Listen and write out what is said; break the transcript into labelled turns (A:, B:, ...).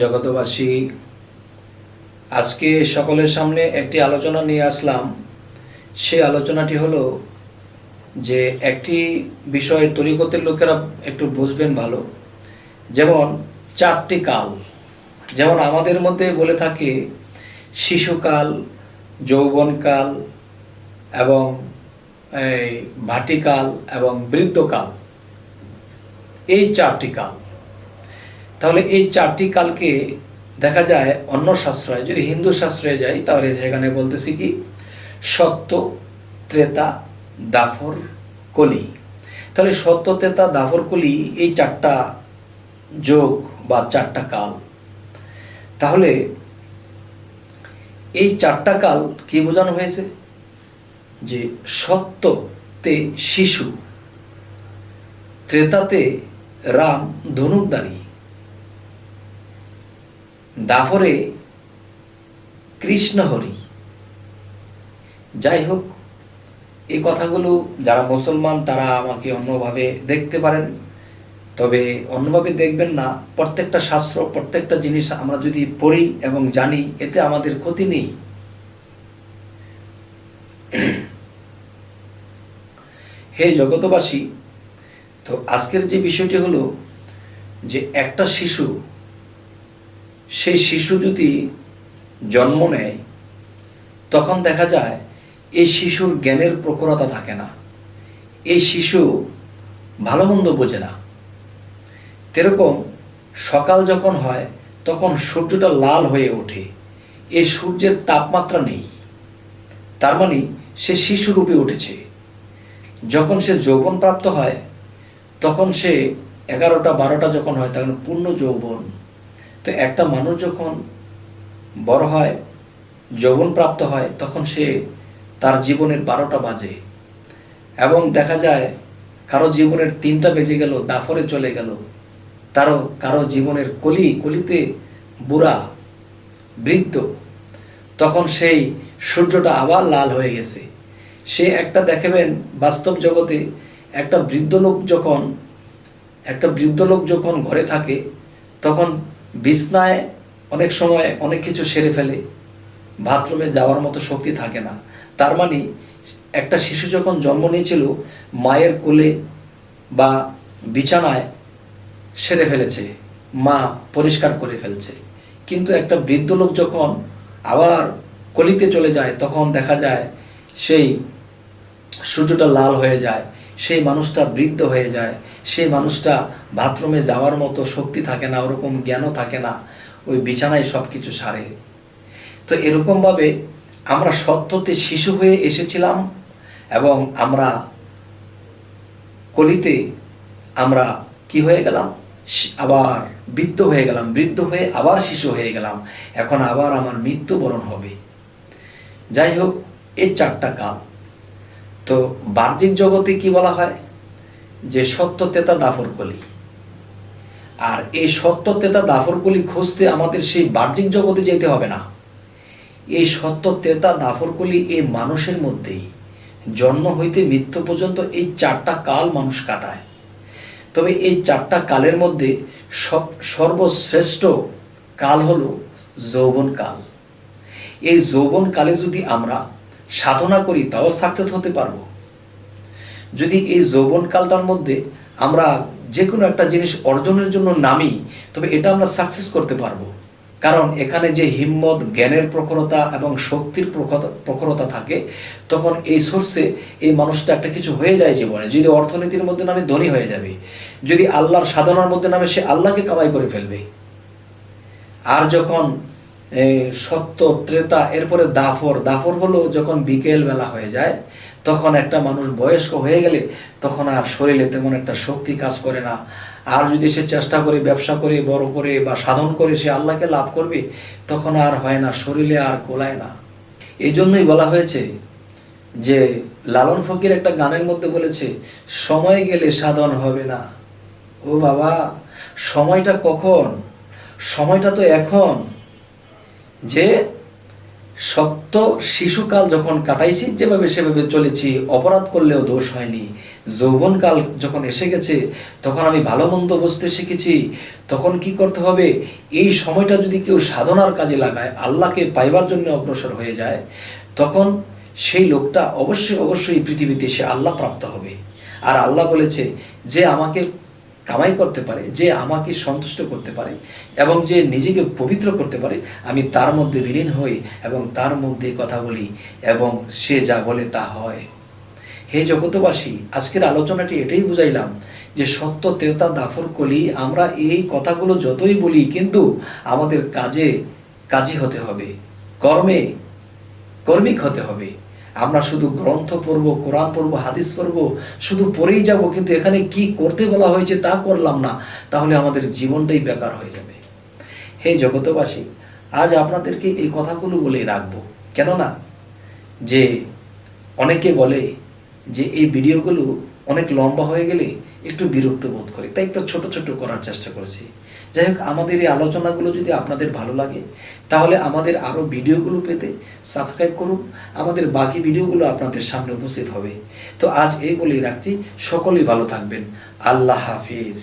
A: জগতবাসী আজকে সকলের সামনে একটি আলোচনা নিয়ে আসলাম। সেই আলোচনাটি হলো যে একটি বিষয় তরিকতের লোকেরা একটু বুঝবেন ভালো। যেমন চারটি কাল। যেমন আমাদের মধ্যে বলে থাকে শিশুকাল, যৌবনকাল এবং এই ভাটিকাল এবং বৃদ্ধকাল। এই চারটি কাল। তাহলে এই চারটি কালকে দেখা যায় অন্য শাস্ত্রায় যদি হিন্দু শাস্ত্রে যাই, তাহলে সেখানে বলতেছি কি? সত্য, ত্রেতা, দাফর, কলি। তাহলে সত্য, ত্রেতা, দাফর, কলি এই চারটা যোগ বা চারটা কাল। তাহলে এই চারটা কাল কি বোঝানো হয়েছে? যে সত্যতে শিশু, ত্রেতাতে রাম ধনুকদারী দাফরে কৃষ্ণ হরি। যাই হোক এই কথাগুলো যারা মুসলমান, তারা আমাকে অন্যভাবে দেখতে পারেন। তবে অন্যভাবে দেখবেন না, প্রত্যেকটা শাস্ত্র, প্রত্যেকটা জিনিস আমরা যদি পড়ি এবং জানি, এতে আমাদের ক্ষতি নেই। হে জগতবাসী তো আজকের যে বিষয়টি হলো যে একটা শিশু সেই শিশু যদি জন্ম নেয়, তখন দেখা যায় এই শিশুর জ্ঞানের প্রখরতা থাকে না। এই শিশু ভালো মন্দ বোঝে না। তেরকম সকাল যখন হয়, তখন সূর্যটা লাল হয়ে ওঠে। এই সূর্যের তাপমাত্রা নেই। তার মানে সে শিশু রূপে উঠেছে। যখন সে যৌবন প্রাপ্ত হয়, তখন সে এগারোটা, বারোটা যখন হয়, তখন পূর্ণ যৌবন। তো একটা মানুষ যখন বড় হয়, যৌবন প্রাপ্ত হয়, তখন সে তার জীবনের বারোটা বাজে। এবং দেখা যায়, কারও জীবনের তিনটা বেজে গেল দাফরে চলে গেল। তারও, কারও জীবনের কলি, কলিতে বুড়া, বৃদ্ধ। তখন সেই সূর্যটা আবার লাল হয়ে গেছে। সে একটা দেখবেন, বাস্তব জগতে একটা বৃদ্ধ লোক যখন, একটা বৃদ্ধ লোক যখন ঘরে থাকে, তখন বিছনায় অনেক সময় অনেক কিছু সেরে ফেলে, বাথরুমে যাওয়ার মতো শক্তি থাকে না। তার মানে একটা শিশু যখন জন্ম নিয়েছিল, মায়ের কোলে বা বিছানায় সেরে ফেলেছে, মা পরিষ্কার করে ফেলছে। কিন্তু একটা বৃদ্ধ লোক যখন আবার কলিতে চলে যায়, তখন দেখা যায় সেই সূর্যটা লাল হয়ে যায় সেই মানুষটা বৃদ্ধ হয়ে যায়, সেই মানুষটা বাথরুমে যাওয়ার মতো শক্তি থাকে না, ওরকম জ্ঞানও থাকে না, ওই বিছানায় সব কিছু সারে। তো এরকমভাবে আমরা সত্যতে শিশু হয়ে এসেছিলাম এবং আমরা কলিতে আমরা কি হয়ে গেলাম? আবার বৃদ্ধ হয়ে গেলাম, বৃদ্ধ হয়ে আবার শিশু হয়ে গেলাম। এখন আবার আমার মৃত্যুবরণ হবে। যাই হোক এই চারটা কাল। তো বাহ্যিক জগতে কি বলা হয়? যে সত্য তেতা দাফর কলি। আর এই সত্য তেতা দাফর কলি খুঁজতে আমাদের সেই বাহ্যিক জগতে যেতে হবে না। এই সত্য তেতা দাফরকলি এই মানুষের মধ্যেই। জন্ম হইতে মৃত্যু পর্যন্ত এই চারটা কাল মানুষ কাটায়। তবে এই চারটা কালের মধ্যে সব সর্বশ্রেষ্ঠ কাল হলো যৌবন কাল। এই যৌবন কালে যদি আমরা সাধনা করি, তাও সাকসেস হতে পারব। যদি এই যৌবন কালটার মধ্যে আমরা যে কোনো একটা জিনিস অর্জনের জন্য নামি, তবে এটা আমরা সাকসেস করতে পারব। কারণ এখানে যে হিম্মত, জ্ঞানের প্রখরতা এবং শক্তির প্রখর- প্রখরতা থাকে, তখন এই সোর্সে এই মানুষটা একটা কিছু হয়ে যায় জীবনে। যদি অর্থনীতির মধ্যে নামে, ধনী হয়ে যাবে। যদি আল্লাহর সাধনার মধ্যে নামে, সে আল্লাহকে কামাই করে ফেলবে। আর যখন সত্য, ত্রেতা, এরপরে দাফর। দাফর হলো যখন বিকেল বেলা হয়ে যায়, তখন একটা মানুষ বয়স্ক হয়ে গেলে তখন আর শরীরে তেমন একটা শক্তি কাজ করে না। আর যদি সে চেষ্টা করে, ব্যবসা করে, বড় করে বা সাধন করে, সে আল্লাহকে লাভ করবে, তখন আর হয় না, শরীরে আর কোলায় না। এই জন্যই বলা হয়েছে যে, লালন ফকির একটা গানের মধ্যে বলেছে, সময় গেলে সাধন হবে না। ও বাবা, সময়টা কখন? সময়টা তো এখন। যে সত্য শিশুকাল যখন কাটাইছি, যেভাবে সেভাবে চলেছি, অপরাধ করলেও দোষ হয়নি। যৌবনকাল যখন এসে গেছে, তখন আমি ভালো মন্দ বুঝতে শিখেছি। তখন কি করতে হবে? এই সময়টা যদি কেউ সাধনার কাজে লাগায়, আল্লাহকে পাইবার জন্য অগ্রসর হয়ে যায়, তখন সেই লোকটা অবশ্যই অবশ্যই পৃথিবীতে সে আল্লাহ প্রাপ্ত হবে। আর আল্লাহ বলেছে যে, আমাকে কামাই করতে পারে, যে আমাকে সন্তুষ্ট করতে পারে এবং যে নিজেকে পবিত্র করতে পারে, আমি তার মধ্যে বিলীন হই এবং তার মধ্যে কথা বলি এবং সে যা বলে তা হয়। হে জগতবাসী আজকের আলোচনাটি এটাই বুঝাইলাম যে সত্য তেতা দাফর, কলি আমরা এই কথাগুলো যতই বলি কিন্তু আমাদের কাজে কাজী হতে হবে, কর্মে কর্মিক হতে হবে। আমরা শুধু গ্রন্থ পড়ব, কোরআন পড়ব, হাদিস পড়ব, শুধু পড়েই যাব, কিন্তু এখানে কি করতে বলা হয়েছে তা করলাম না, তাহলে আমাদের জীবনটাই বেকার হয়ে যাবে। হে জগতবাসী আজ আপনাদেরকে এই কথাগুলো বলে রাখব। কেননা, যে অনেকে বলে যে এই ভিডিওগুলো অনেক লম্বা হয়ে গেলে একটু বিরক্ত বোধ করে। তাই একটু ছোট ছোট করার চেষ্টা করছি। যাই হোক, আমাদের এই আলোচনাগুলো যদি আপনাদের ভালো লাগে, তাহলে আমাদের আরও ভিডিওগুলো পেতে সাবস্ক্রাইব করুন। আমাদের বাকি ভিডিওগুলো আপনাদের সামনে উপস্থিত হবে। তো আজ এই বলেই রাখছি, সকলেই ভালো থাকবেন। আল্লাহ হাফিজ।